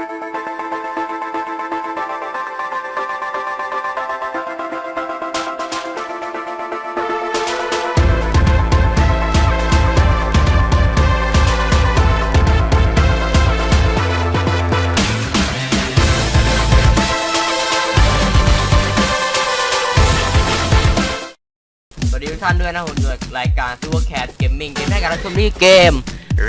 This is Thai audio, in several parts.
สวัสดีทุกท่านด้วยนะผมอยู่กับรายการ Super Cat Gaming เกมให้การรับชมที่เกม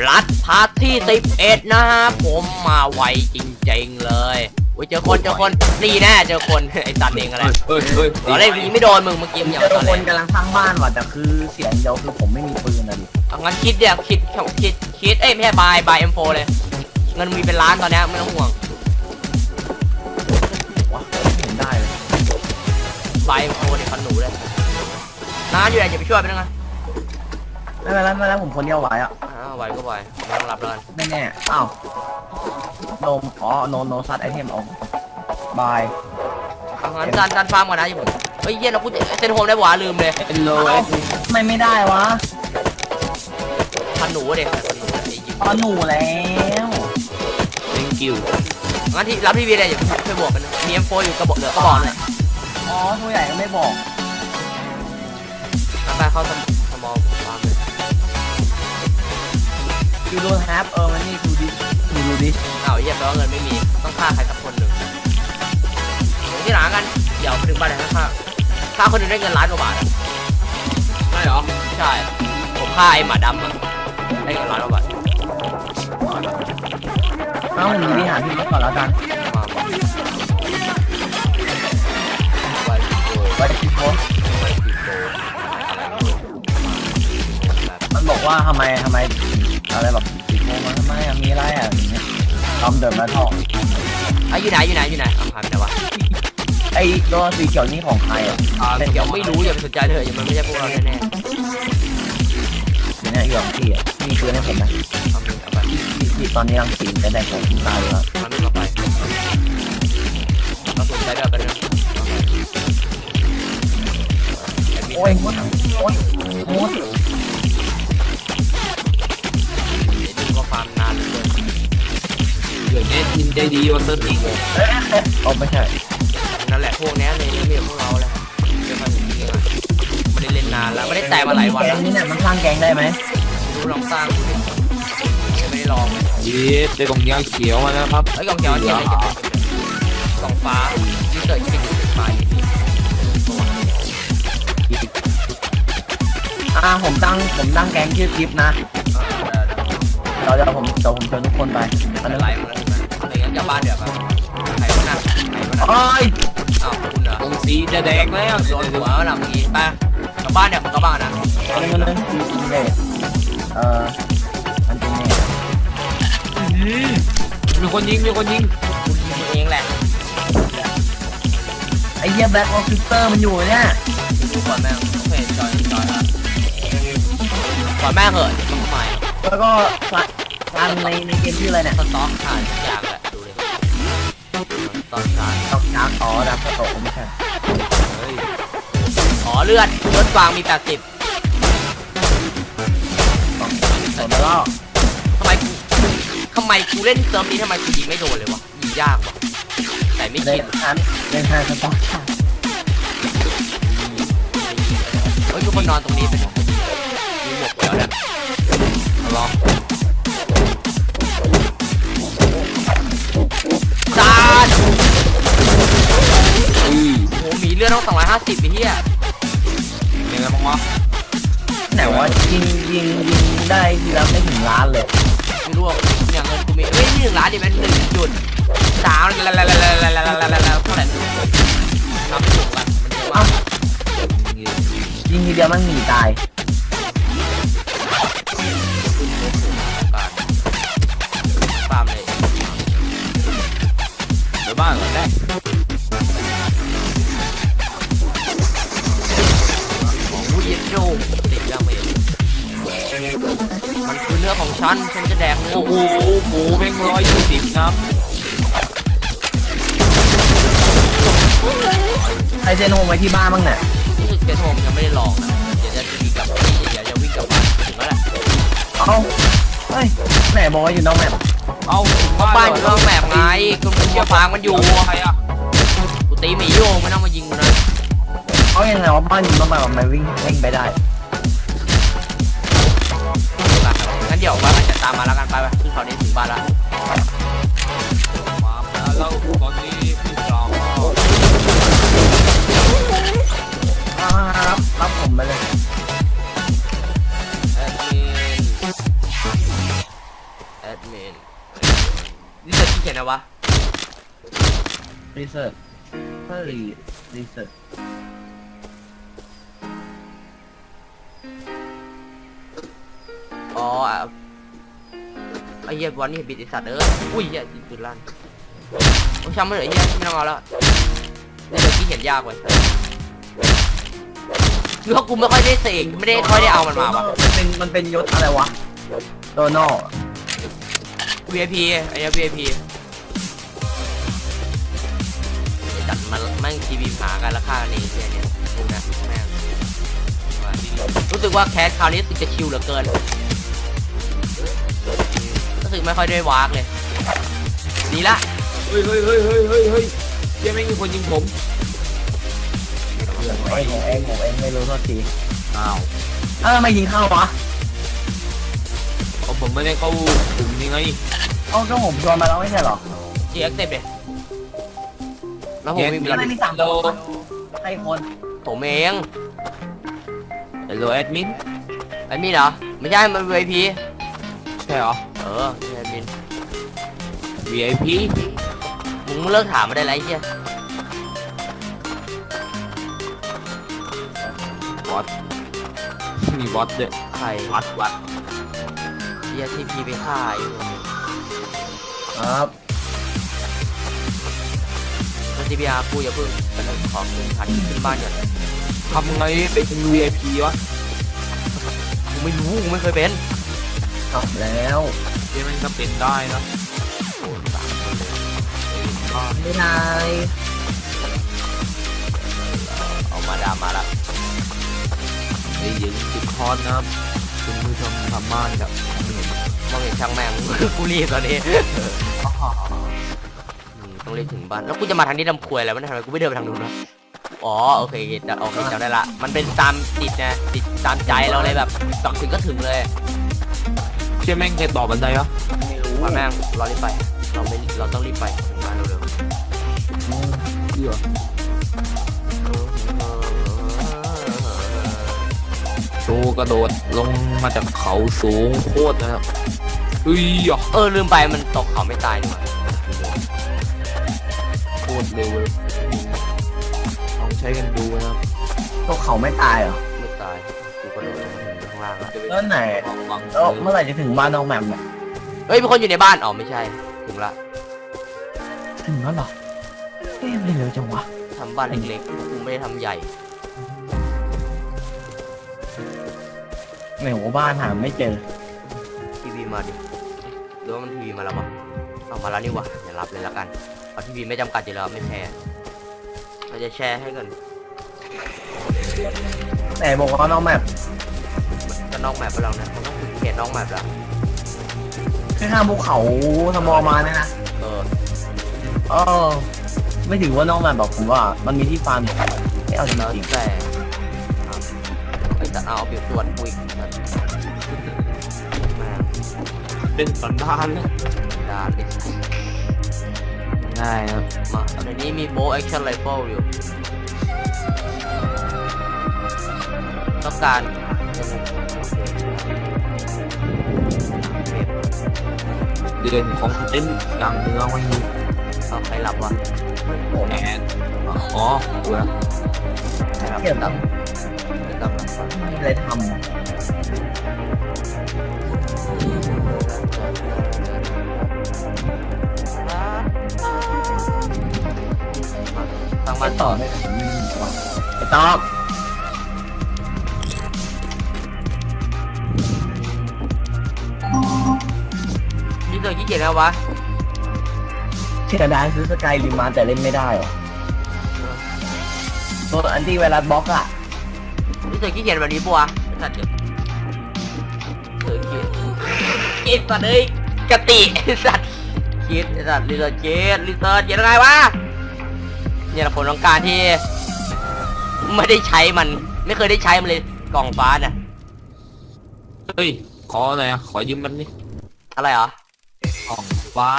รัดพาร์ทที่11นะฮะผมมาไวจริงๆเลยอุ้ยเจอคนเจอคนนี่แน่เจอคนไอ้สัตว์เองอะไรเฮ้ยเฮ้ยตอนแรกยิงไม่โดนมึงเมื่อกี้มึงอย่าเจมาตออนคแรนกกำลังสร้างบ้านว่ะแต่คือเสียงเดียวคือผมไม่มีปืนอะดิเอางั้นคิดเดี๋ยวคิดคิดคิดเอ้ยไม่ใช่บายบาย M4 เลยเงินมีเป็นล้านตอนเนี้ยไม่ต้องห่วงวะไม่เห็นได้เลยบาย M4 เนี่ยคันหนูเลยน้าอยู่ไหนอย่าไปช่วยไปนึงนะไม่เป็นไรไม่เป็นไรผมคนเดียวไหวอะอ้าว ไหวก็ไหวไม่ต้องรับแล้วกันไม่แน่อ้าวโนมอ๋อโนโนซัดไอเทมออกบายเอางั้นจานจานฟาร์มก่อนนะอย่าผมเฮ้ยเหี้ย็นเราพูดเซนโฮมได้หวาลืมเลยเป็นโลเอ้าทำไมไม่ได้วะคันหนูเด็กคันหนูไอ้ยิงตอนหนูแล้วเป็นกิวงั้นที่รับทีวีเลยอย่าช่วยบวกกันนะมี M4 อยู่กระบอกเหลือกระบอกเลยอ๋อตัวใหญ่ก็ไม่บอกไปเข้าสมสมองฟาร์มเลย you don't have เออมันนี่ดูดิดูดูดิอ้าวเหี้ยแปลว่าเงินไม่มี ต้องฆ่าใครสักคนหนึ่งเดี๋ยวที่หลังกัน เดี๋ยวไปถึงบ้านเลยนะฆ่าฆ่าคนหนึ่งได้เงินล้านกว่าบาทอะใช่เหรอ ใช่ ผมฆ่าไอ้หมาดำอะได้เงินล้านกว่าบาท เอ้าผมมีที่หาที่รถก่อนแล้วกันมามาไวโกไว้ที่โพสไวโก มันบอกว่าทำไมทำไม อะไรแบบติดโพมาทำไมอะมีอะไรอะอย่างเงี้ยลอมเดินมาท่องไอ้อยู่ไหนอยู่ไหนอยู่ไหนอะหายไปไหนวะไอ้ตัวสีเขียวนี่ของใครอะอ่าเดี๋ยวไม่รู้อย่าไปสนใจเถอะอย่ามันไม่ใช่พวกเราแน่เนี่ยอยู่กับพี่อะมีปืนให้ผมไหมๆเอาไปเอาไปพี่พี่ตอนนี้รังสีจะได้ของตายแล้วมันไม่เอาไปเราสนใจเดี๋ยวกันนะโอ้ยมดมดมด เดี๋ยวนี้ยินใจดีวันเตอร์ติงเลยอ๋อไม่ใช่นั่นแหละพวกนี้ในนี้มีพวกเราแหละเดี๋ยวมางนี่ไงไม่ได้เล่นนานแล้วไม่ได้แตะมาหลายวันแกแล้วงนี่เนี่ยมันสร้างแกงได้ไหมดูลองสร้างดูดิไม่ได้ลองเลยยีเจ๊กองยาเขียวมาแล้วครับไอ้ยกล่องเขียวเก็บเลยเก็บเลยเก็บเลยกล่องฟ้าที่เกิดขึ้นอยู่เป็นฟ้าอ่าผมตั้งผมตั้งแกงชื่อคลิปนะเออเดี๋ยวเราจะผมเดี๋ยวผมเชิญทุกคนไปอันเดี๋นึยวงไล่มาแล้ว อะไรงั้นจะบ้านเดี๋ยวมาใครวะน่ะใครวะน่ะโอ้ยอ้าวคุณเหรอตรงสีจะแดงแล้วโดนหัวหลังนี้ไปกลับบ้านเนี่ยกลับบ้านนะอันนึงอันนึงเด็เอ่ออันเป็นเนี่ยมีคนยิงมีคนยิงคุณยิงเองแหละไอ้เหี้ยแบล็คออฟฟิเตอร์มันอยู่เนี่ยดูก่อนแม่งโอเคจอยจอยละก่อนแม่งเหอะต้องใหม่แล้วก็การในในเกมชื่ออะไรเนี่ยสต็อกผ่านทุกอย่างแหละดูเลย ตอนการตอกจากอ๋อดับสโตไม่ใช่เฮ้ยอ๋อเลือดเลือดฟางมี80แล้วทำไมกูทำไมกูเล่นเซิร์ฟนี้ทำไมกูยิงไม่โดนเลยวะยิงยากวะแต่ไม่เล่คินดทันเล่นทันสต็อกเฮ้ยทุกคนนอนตรงนี้เป็นหมวกเขียวนี่ย โอ้โหหมีเลือดต้อง250ไอ้เหี้ยยังไงบ้างวะไหนว่ายิงยิงยิงได้ทีละไม่ถึงล้านเลยไม่รู้ว่าอย่างเงินกูมีเฮ้ยนี่หนึ่งล้านดิแม่นหนึ่งจุดสามละละละละละละละละละละเท่าไหร่นับไม่ถูกละมันเยอะมากยิงทีเดียวมันหนีตายการฟาร์มเลยเดี๋ยวบ้านก่อนได้ โยติดยังไม่มันคือเนื้อของฉัน ฉันจะแดกเนื้อโอ้โหหมูแม่งร้อยยี่สิบครับไอเจนโฮมไว้ที่บ้านบ้างเนี่ยรู้สึกเจนโฮมยังไม่ได้ลองนะเดี๋ยวจะวิ่งกลับเดี๋ยวจะวิ่งกลับบ้านถึงแล้วแหละเอาเฮ้ยไหนบอกว่าอยู่นอกแมปเอาบ้านอยู่นอกแมปไงกูมึงมาฟางมันอยู่ใครอะกูตีหมีอยู่ไม่ต้องมายิงกูนะ เขายังไงว่าบ้านอยู่ทำไมมันวิ่งวิ่งไปได้งั้นเดี๋ยวว่ามันจะตามมาแล้วกันไปไปขึ้นเขานี้ถึงบ้านละมาแล้วตอนนี้พี่สาวอ่ารับรับผมไปเลยแอดมินแอดมินนี่จะที่เขียนนะวะรีเสิร์ชเพื่อรีรีเสิร์ช อ๋ออะไอ้เหี้ยวันนี้เห็นบิดไอสัตว์เอออุ้ยเหี้ยยิงปืนลั่นโอ้ช่างไม่เหลือไอ้เหี้ยไม่ต้องเอาแล้วนี่เดี๋ยวที่เขียนยากเว้ยคือว่ากูไม่ค่อยได้เสกไม่ได้ค่อยได้เอามันมาวะมันเป็นมันเป็นยศอะไรวะโดนอ VIP ไอ้เหี้ย VIP ไอ้จัดมันแม่งทีวีหากันแล้วฆ่ากันเองเนี่ยเนี่ยพวกเนี้ยแม่งรู้สึกว่าแคสคราวนี้รู้สึกจะชิลเหลือเกินรู้ สึกไม่ค่อยได้วากเลยดีละเฮ้ยเฮ้ยเฮ้ยเฮ้ยเฮ้ยเฮ้ยเยังไม่มีคนยิงผมเองผมเองผมเองไม่รู้โทษทีอ้าวอ้าวทำไมยิงเข้าวะเอาผมไม่ได้เข้าถึงนี่ไงเอ้าก็ผมชวนมาแล้วไม่ใช่เหรอจีเอ็กเซปเลยแล้วผมวิ่งไปไม่แล้วมีสั่งคนใครคนผมเองฮัลโหลแอดมินไอ้มีเหรอไม่ใช่มัน VIP ใช่เหรอ เออไอ้มิน VIP มึงเลิกถามมาได้แล้วไอ้เหี้ยบอสมีบอสด้วยใครวัดวัดเหี้ยที่พี่ไปฆ่าไอ้พวกนี้ครับแล้วที่พี่อาพูดอย่าเพิ่งแต่ต้องขอขึ้นขันขึ้นบ้านก่อนทำไงเป็น VIP วะกูไม่รู้กูไม่เคยเป็น ทำแล้วเยังไม่ก็เป็นได้นะโอ้สามคนเลยไม่ได้เอามาดามมาละไอ้ยอยิงติดคอนนะครับคุณผู้ชมทางบ้านกับไม่เห็นมองเห็นช่างแม่ง กูรีบตอนนี้อืมต้องรีบถึงบ้านแล้วกูจะมาทางนี้ลำควยอะไรวะเนี่ยทำไมกูไม่เดินไปทางนู้นวะอ๋อโอเคจะโอเคจำได้ละ มันเป็นตามติดนะติดตามใจเราเลยแบบต้องถึงก็ถึงเลย เชื่อแม่งเคยต่อบันไดวะไม่รู้มาแม่งเรารีบไป เราไม่เราต้องรีบไปถึงบ้านเร็วเชื่อๆโชว์กระโดดลงมาจากเขาสูงโคตรนะครับเฮ้ยอะเออลืมไปมันตกเขาไม่ตายนี่หว่าโคตรเร็วเลยลองใช้กันดูนะครับ พวกเขาไม่ตายเหรอไม่ตายกูกระโดด ลงมาถึงข้างล่างแล้วแล้วไหนวังวังแล้วเมื่อไหร่จะถึงบ้านน้องแหม่มเนี่ยเฮ้ยมีคนอยู่ในบ้านอ๋อไม่ใช่ ถึงละถึงแล้วเหรอเอ๊ะไม่เร็วจังวะทำบ้านเล็กๆกูไม่ได้ทำใหญ่ไหนว่าบ้านหาไม่เจอทีวีมาดิหรือว่ามันทีวีมาแล้ววะเอามาแล้วนี่หวะอย่ารับเลยละกันเอาทีวีไม่จำกัดอยู่แล้วไม่แชร์เราจะแชร์ให้กันไหนบอกว่าน้องแหม่ม ก็นอกแมปไปแล้วนะมันต้องถึงเขตนอกแมปแล้วข้างๆภูเขาสมอมาเนี่ยนะเออเออไม่ถือว่าน้องแหม่มบอกผมว่ามันมีที่ฟาร์มไม่เอาจแล้วริงแต่อะไอ้จะเอาเปรียบส่วนกูอีกแม่งเป็นสันดานเลยดาดิง่ายครับมาในนี้มีโบแอคชั่นไรเฟิลอยู่ต้องการ เดือนของเต้นกลางเมืองไว้อยู่เอาใครหลับวะผมแอนอ๋อกูละใครหลับเกี่ยวกับไม่ต้องหลับไม่มีอะไรทำตั้งำบ้านต่อไม่ถึงไม่มีวะไอ้อ นี่เธอขี้เกียจแล้ววะเสียดายซื้อสกายริมมาแต่เล่นไม่ได้หรอตัวอันตี้ไวรัสบล็อกอะนี่เธอขี้เกียจแบบนี้ปะวะไอ้สัตว์เดี๋ยวเธอขี้เกียจเกียจสัตว์เอ้ยกะติไอ้สัตว์ขี้คิดไอ้สัตว์รีเสิร์ชคิดรีเสิร์ชยังไงวะเนี่ยแหละผลของการที่ ไม่ได้ใช้มัน ไม่เคยได้ใช้มันเลยกล่องฟ้าน่ะเฮ้ย ขอหน่อยอะขอยืมมันนี่อะไรเหรอก ล่องฟ้า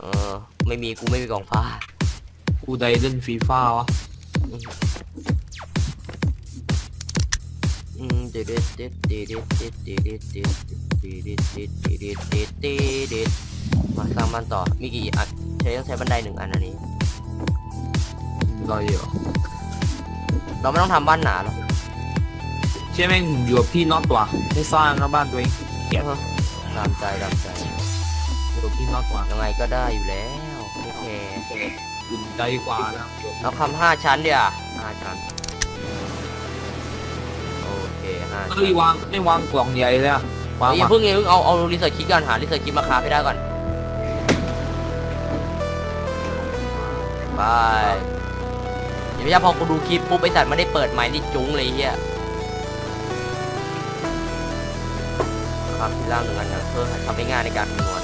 เออ ไม่มีกูไม่มีกล่องฟ้า กูใดเล่นฟีฟ่าวะอืมเด็ดเด็ดเด็ดเด็ดเด็ดเด็ดเด็ดเด็ดเด็ดเด็ดเด็ดเด็ดเด็ดเด็ดเด็ดมาสร้างบ้านต่อ มีกี่อันใช้ต้องใช้บันไดหนึ่งอันอันนี้รออยู่เราไม่ต้องทำบ้านหนาหรอกเชื่อแม่งอยู่กับพี่น็อตว่ะไม่สร้างนะบ้านตัวเองเกลียดตามใจตามใจ อยู่กับพี่น็อตว่ะยังไงก็ได้อยู่แล้วไม่แคร์อุ่นใจกว่านะเราทำห้าชั้นเดียวห้าชั้นโอเคห้าชั้นเฮ้ยวางไม่วางกล่องใหญ่เลยอะวางเฮ้ยอย่ามาเพิ่งอย่าเพิ่งเอาเอารีเสิร์ชคิดก่อนหารีเสิร์ชคิดมาคาให้ได้ก่อนไปเดี๋ยวไม่ใช่พอกูดูคลิปปุ๊บไอสัตว์ไม่ได้เปิดไมค์นี่จุ้งเลยไอ้เฮียครับที่ล่างหนึ่งอันนะเพื่อทำให้ง่ายในการคำนวณ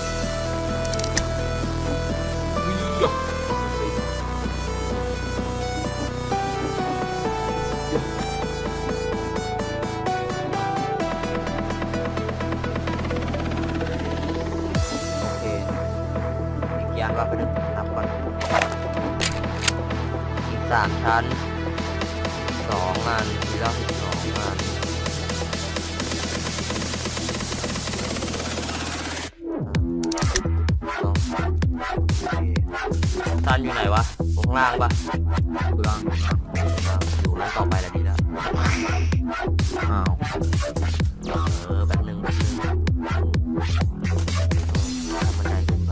ันอยู่ไหนวะตรงข้างล่างปะกลางอยู่นั้นต่อไปแล้วดีแล้วอ้าวเออแบบหนึ่งแบบนึงทำบันไดขึ้นไป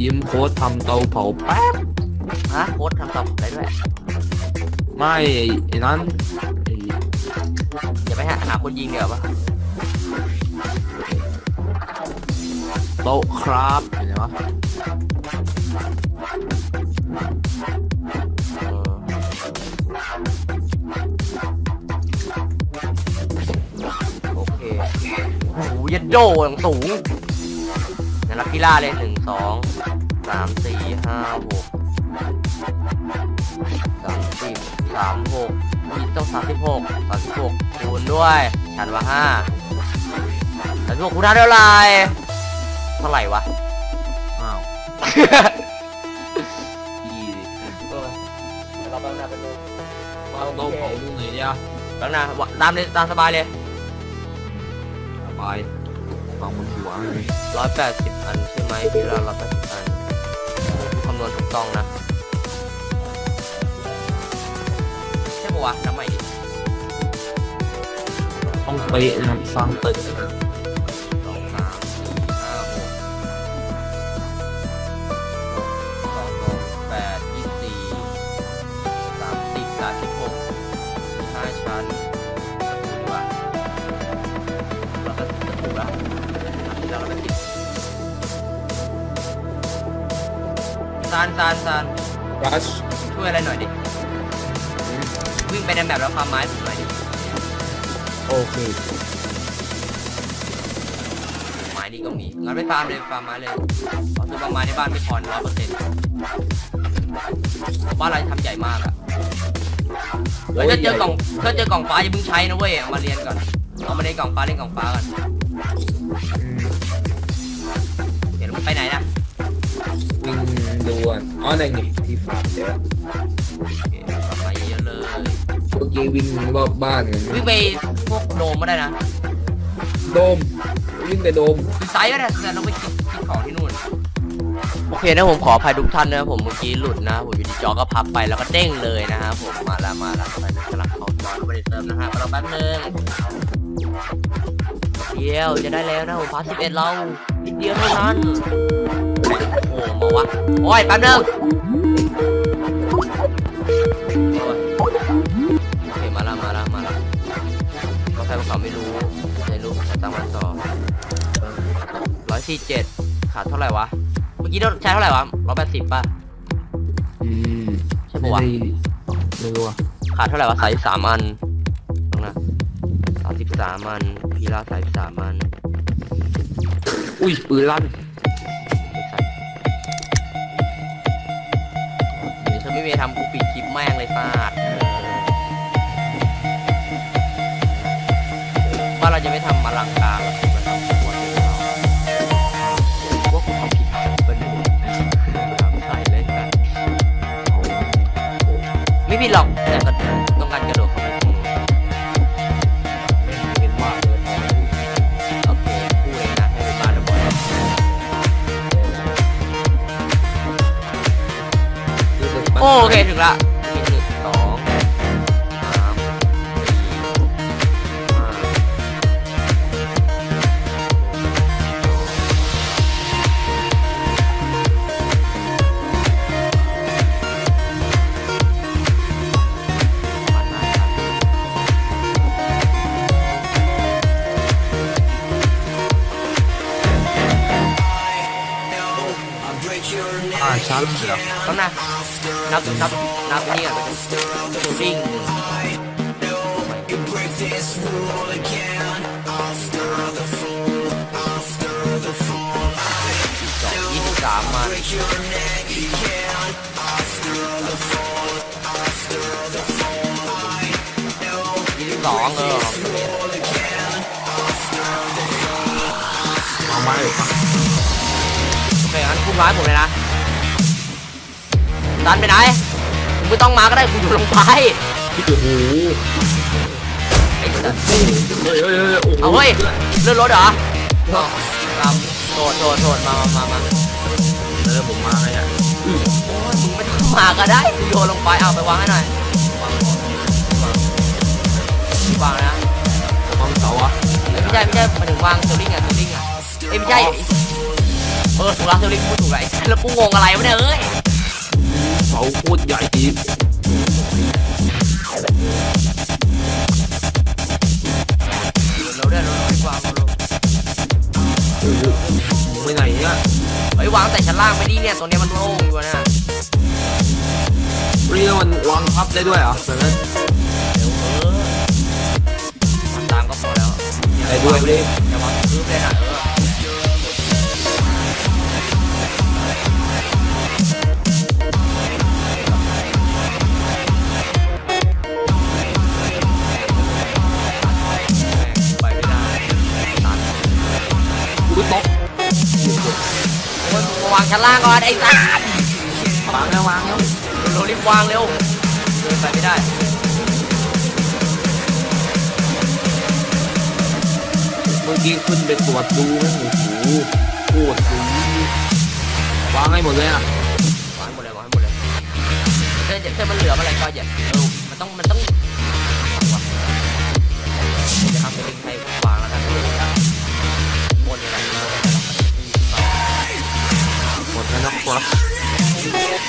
ยิ้มโค้ดทำเตาเผาแป๊บฮะโค้ดทำเต่อได้ด้วยไม่ไอ้นั้นไอ้อย่าไปหาหาคนยิงเดี๋ยวปะโต๊ะครับ โอ้โหยัดโดอย่างสูงนั่นลักพิล่าเลยหนึ่งสองสามสี่ห้าหกสามสิบสามหกมีต้องสามสิบหกสามสิบหกคูณด้วยฉันว่าห้าสามสิบหกคูณห้าเท่าไหร่เท่าไหร่วะอ้าวยี่ดิเออเราต้องนาไปดูวางโต๊ะเผาดูหน่อยดิอะต้องนาตามเลยตามสบายเลยสบาย ฟังมันหัวร้อยแปดสิบอันใช่ไหมพี่เราร้อยแปดสิบอันคำนวณถูกต้องนะ ใช่ปะวะน้ำใหม่ดิต้องไปนะครับสร้างตึกนะส ซานซานซานรัชช่วยอะไรหน่อยดิ วิ่งไปในแบบแล้วความไม้ผมหน่อยดิโอเคไม้นี่ก็มีงั้นไปฟาร์มเลยฟาร์มไม้เลยเพราะซื้อฟาร์มไม้ในบ้านไม่พอร้อยเปอร์เซ็นต์บ้านเราทำใหญ่มากอะเฮ้ยถ้าเจอกล่องถ้าเจอกล่องฟ้าอย่าเพิ่งใช้นะเว้ยเอามาเรียนก่อนเอามาเล่นกล่องฟ้าเล่นกล่องฟ้าก่อนอืมเดี๋ยวมันไปไหนนะวิ่งดู อะอ๋อนั่นไงที่ฟาร์มเดี๋ยวโอเคฟาร์มไม้เยอะๆเลยเมื่อกี้วิ่งรอบบ้านไงวิ่งไปพวกโดมก็ได้นะโดมวิ่งไปโดมคือไซส์ก็ได้แต่เราไปคิดคิดของที่นู่นโอเคนะผมขออภัยทุกท่านนะครับผมเมื่อกี้หลุดนะ ผมอยู่ที่จอก็พับไปแล้วก็เด้งเลยนะฮะผมมาแล้วมาแล้วไปกำลังเข้าจอเข้าไปในเติมนะฮะรอแป๊บนึงเดียวจะได้แล้วนะผมพาสิบเอ็ดเรานิดเดียวเท่านั้นโอ้โหมาวะ โอ้ยแป๊บนึงโอ้ยโอเคมาแล้วมาแล้วมาแล้วก็ใครเขาไม่รู้ไม่รู้แต่ตั้งมันต่อร้อยสี่เจ็ดขาดเท่าไหร่วะ เมื่อกี้เราใช้เท่าไหร่วะร้อยแปดสิบป่ะอืมใช่ปะวะไม่รู้อะขาดเท่าไหร่วะสายสามอันต้องนะสามสิบสามอันพีลาสายสามอันอุ้ยปืนลั่น มีอะไรทำกูปิดคลิปแม่งเลยฟาดว่าเราจะไม่ทำอลังการหรอกเราทำตัวเองเราพวกกูทำผิดเป็นหมดทำใส่เล่นกันไม่ผิดหรอกแต่ก็ต้องการกระโดดเข้าไป โอเคถึงละมีหนึ่งสองสามสี่ห้าผ่านมาครับอ่าชั้นเหรอต้องนะ นับนับนับนี่ก่อนไปดูดิ้งสองยี่สิบสามมายี่สิบสองเออเอาม้หรือปะโอเคงั้นคุณร้ายผมเลยนะ ดันไปไหนมึงไม่ต้องมาก็ได้กูอยู่ลงไปโอ้โหไอ้สัสเฮ้ยเฮ้ยเฮ้ยโอ้โหเอาเฮ้ยเลื่อนรถเหรอเอาครับโทษโทษโทษมามามามาเออผมมาไงอะโอ้ยมึงไม่ต้องมาก็ได้กูโยนลงไปเอาไปวางให้หน่อยวางวางวางนะมองเสาอะไม่ใช่ไม่ใช่หมายถึงวางเซลลิงอะเซลลิงอะเอ้ยไม่ใช่เออถูกแล้วเซลลิงพูดถูกไรแล้วกูงงอะไรวะเนี่ยเอ้ย เสาโคตรใหญ่จริงเราได้ราได้วางเราเออมึงไปไหนเนี่ยเฮ้ยวางแต่ชั้นล่างไม่ดีเนี่ยตรงนี้มันโล่งอยู่นะเรียมันวางพับได้ด้วยเหรอแบบนั้นเดี๋ยวเออทำตามก็พอแล้วได้ด้วยไม่ได้อย่าวางพื้นเลยนะ ชั้นล่างก่อนไอ้สัสวางแล้ววางแล้วเร็วรีบวางเร็วเดินไปไม่ได้เมื่อกี้ขึ้นไปตรวจดูโอ้โหโคตรสูงวางให้หมดเลยอะวางหมดเลยวางให้หมดเลยถ้าถ้ามันเหลืออะไรก็อย่าเออมันต้องมันต้อง วะครับ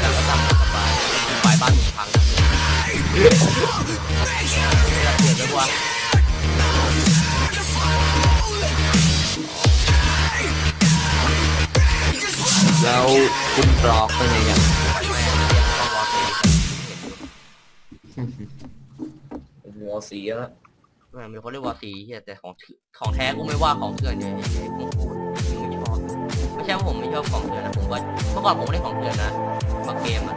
แล้วก็ทำสบายสบายบ้านมึงพังเปลี่ยนเลยว่าแล้วคุณปลอกไปไหนเนี่ยแม่เวสีแล้วแม่มีคนเรียกว่าตีเฮียแต่ของถือของแท้กูไม่ว่าของเถื่อนเนี่ยไอ้ไอ้พวกกูไม่ชอบไม่ใช่ว่าผมไม่ชอบของเถื่อนนะผมก็เมื่อก่อนผมไม่ได้ของเถื่อนนะบางเกมอะ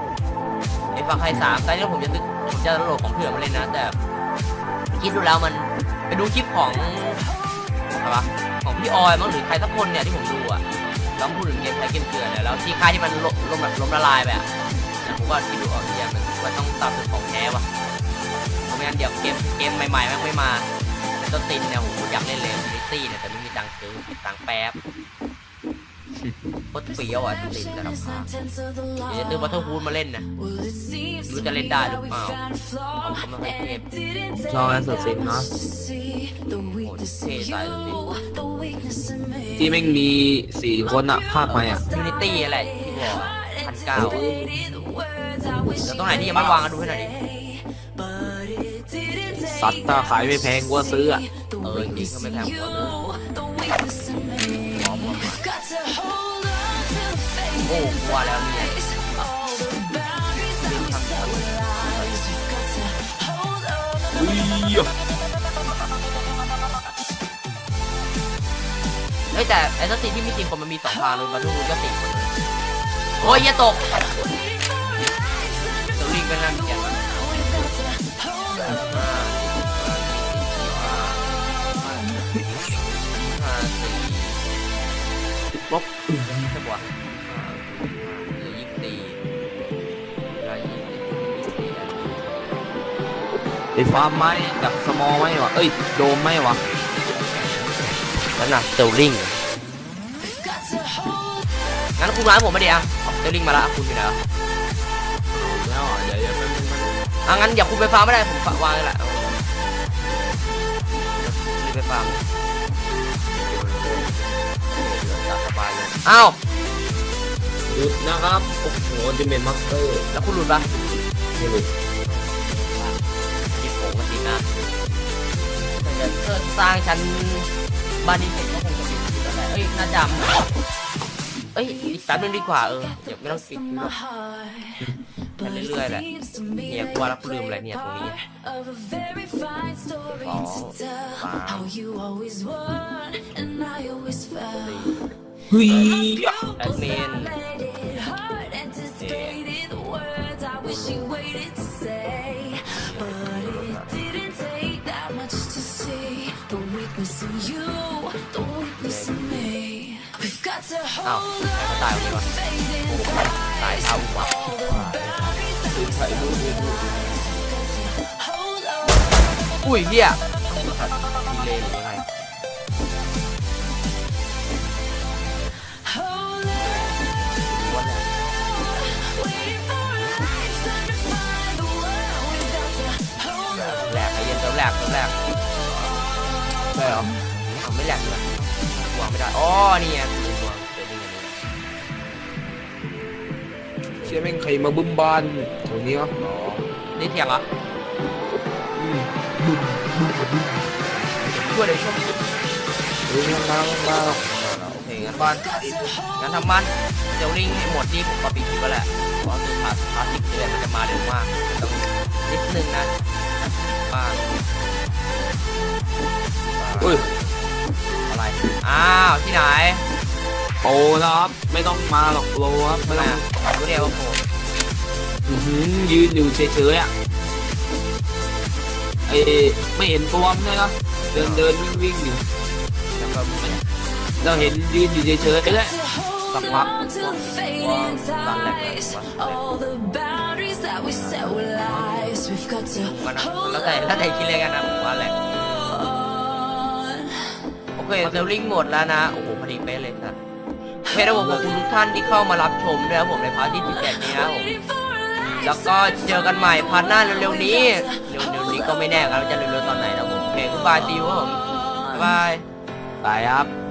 ไอ้ฟังไฮสามตอนนี้ผมจะซื้อผมจะโหลดของเถื่อนมาเล่นนะ แต่คิดดูแล้วมันไปดูคลิปของอะไรวะของพี่ออยมั้งหรือใครสักคนเนี่ยที่ผมดูอะแล้วพูดถึงเกมใช้เกมเถื่อนเนี่ยแล้วที่ค่ายที่มันล้มล้มแบบล้มละลายไปอะแต่ผมว่าคิดดูออกเนี่ยมันว่าต้องตามเป็นของแท้ว่ะเพราะ ไม่งั้นเดี๋ยวเกมเกมใหม่ๆม่งไม่มาต้นตินเนี่ยโหอยากเล่นเลยมิตี้เนี่ยแต่ไม่มีตังค์ซื้อตังค์แป๊บโคตรเปรี้ยวอะตินแต่ละภาคเดี๋ยวจะซื้อบัตเตอร์ฮูดมาเล่นนะรู้จะเล่นได้หรือเปล่าผมก็ไม่ค่อยเทพชอบแอนเซอร์ซินเนาะโหเท่ตายเลยที่แม่งมีสี่คนอะภาคใหม่อะยูนิตี้อะไรที่บอกพันเก้าเดี๋ยวตรงไหนที่ยังไม่วางก็ดูให้หน่อยดิ สัตว์ถ้าขายไม่แพงกว่าซื้ออะเออจริงก็ไม่แพงกว่าเลยหอโอ้กลัวแล้วเนี่ยอุ้ยอ้ยแต่ไอ้สตีที่มีสี่คนมันมีสองทางเลยบรรทุกก็สี่คนโอ้ยอย่าตกสลิงก็นั่งเกียจ ใช่ปะหลือยิบตีร้อยยี่สิบตีไอ้ฟาร์มไหมดักสมอไหมวะ เอ้ย โดมไหมวะนั่นน่ะสติลลิงงั้นคุณร้านผมมาดิอะสติลลิงมาละคุณอยู่ไหนอะแล้วอะเดี๋ยวเดี๋ยวแป๊บนึงแป๊บนึงอะงั้นอย่าคุณไปฟาร์มไม่ได้ผมฝากวางเลยแหละเอารีบไปฟาร์ม อ้าวหยุดนะครับ โอ้โหดิเมนมาสเตอร์แล้วคุณหลุดปะไม่หลุดหยิบผมมาสินะถ้าจะเกิดสร้างชั้นบ้านนี้เสร็จก็คงจะปิดแล้วแหละเอ้ยน่าจำเอ้ยอีกแป๊บนึงดีกว่าเออเดี๋ยวไม่ต้องปิดหรอก ไปเรื่อยๆแหละเนี่เนี่ยยกูกูว่าว่าแล้แล้ววกูกูลืลืมมอะไรอะไรเนี่เนี่ยยตตรรงงนี้นี้สองสาม เฮ้ยแอดมินอ้าวใครมาตายวันนี้วะตายเท่าวับใครรู้ไม่รู้อุ้ยเฮียดีเลยหรือยังไง อ๋อนี่ไงลืมวางเดี๋ยวนี่ไงนี่เชื่อแม่งใครมาบึ้มบ้านแถวนี้วะอ๋อนี่เถียงเหรออืมช่วยเดี๋ยวช่วยเฮ้ยมามามาโอเคงั้นบ้านงั้นทำมันเดี๋ยวลิงให้หมดนี่ผมก็ปิดคลิปแล้วแหละเพราะคือพาพาสิบเดือนมันจะมาเร็วมากต้องนิดนึงนะบ้านเฮ้ย อะไรอ้าวที่ไหนโอ้นะครับ ไม่ต้องมาหรอกโลครับไม่ไม่ต้องรู้เรียกว่าผมอื้อหือยืนอยู่เฉยๆอะไอ้ไม่เห็นตัวมันเลยนะเดินเดินวิ่งวิ่งอยู่แล้วก็ไม่เราเห็นยืนอยู่เฉยๆแหละสักพัก All the boundaries that we set were lies. We've got to มันนะ hold แล้วแต่แล้วแต่คิดเลยกันนะผมว่าแหละ on. โอ เคเซลลิงหมดแล้วนะ โอ้โหพอดีเป๊ะเลยนะเคแล้วผมขอบคุณทุกท่านที่เข้ามารับชมด้วยครับผมในพาร์ทที่17นี้นะครับผมแล้วก็เจอกันใหม่พาร์ทหน้าเร็วๆนี้เร็วๆนี้ก็ไม่แน่ครับว่าจะเร็วๆตอนไหนนะผมโอเคคุณบายซีวครับผมบายบายครับ